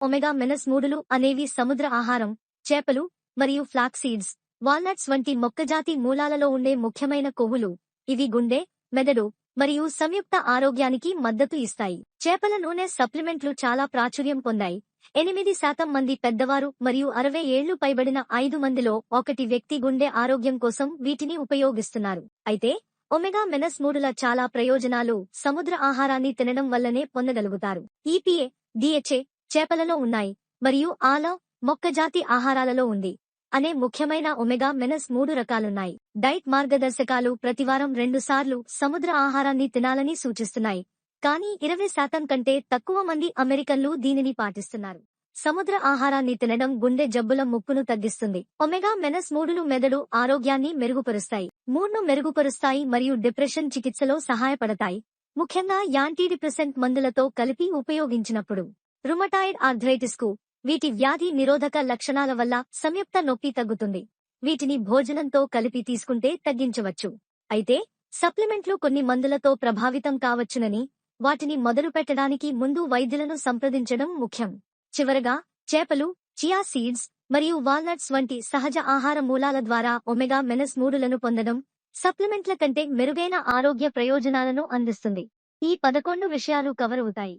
Omega menace మూడులు అనేవి సముద్ర ఆహారం చేపలు మరియు ఫ్లాక్ సీడ్స్. వాల్నట్స్ వంటి మొక్కజాతి మూలాలలో ఉండే ముఖ్యమైన కొవ్వులు. ఇవి గుండె మెదడు మరియు సంయుక్త ఆరోగ్యానికి మద్దతు ఇస్తాయి. చేపల నూనె సప్లిమెంట్లు చాలా ప్రాచుర్యం పొందాయి. ఎనిమిది శాతం మంది పెద్దవారు మరియు అరవై ఏళ్ళు పైబడిన ఐదు మందిలో ఒకటి వ్యక్తి గుండె ఆరోగ్యం కోసం వీటిని ఉపయోగిస్తున్నారు. అయితే ఒమెగా మెనస్ మూడుల చాలా ప్రయోజనాలు సముద్ర ఆహారాన్ని తినడం వల్లనే పొందగలుగుతారు. ఈపీఏ డిహెచ్ఏ చేపలలో ఉన్నాయి. మరియు ఆల మొక్కజాతి ఆహారాలలో ఉంది. అనే ముఖ్యమైన ఒమెగా మెనస్ మూడు రకాలున్నాయి. డైట్ మార్గదర్శకాలు ప్రతివారం రెండుసార్లు సముద్ర ఆహారాన్ని తినాలని సూచిస్తున్నాయి. కానీ ఇరవై శాతం కంటే తక్కువ మంది అమెరికన్లు దీనిని పాటిస్తున్నారు. సముద్ర ఆహారాన్ని తినడం గుండె జబ్బుల ముప్పును తగ్గిస్తుంది. ఒమెగా మెనస్ మూడులు మెదడు ఆరోగ్యాన్ని మెరుగుపరుస్తాయి. మూడ్ను మెరుగుపరుస్తాయి మరియు డిప్రెషన్ చికిత్సలో సహాయపడతాయి. ముఖ్యంగా యాంటీడిప్రెసెంట్ మందులతో కలిపి ఉపయోగించినప్పుడు. రుమటాయిడ్ ఆర్థరైటిస్కు వీటి వ్యాధి నిరోధక లక్షణాల వల్ల సంయుక్త నొప్పి తగ్గుతుంది. వీటిని భోజనంతో కలిపి తీసుకుంటే తగ్గించవచ్చు. అయితే సప్లిమెంట్లు కొన్ని మందులతో ప్రభావితం కావచ్చునని వాటిని మొదలుపెట్టడానికి ముందు వైద్యులను సంప్రదించడం ముఖ్యం. చివరగా చేపలు చియా సీడ్స్ మరియు వాల్నట్స్ వంటి సహజ ఆహార మూలాల ద్వారా ఒమెగా మెనస్ మూడులను పొందడం సప్లిమెంట్ల కంటే మెరుగైన ఆరోగ్య ప్రయోజనాలను అందిస్తుంది. ఈ పదకొండు విషయాలు కవర్ అవుతాయి.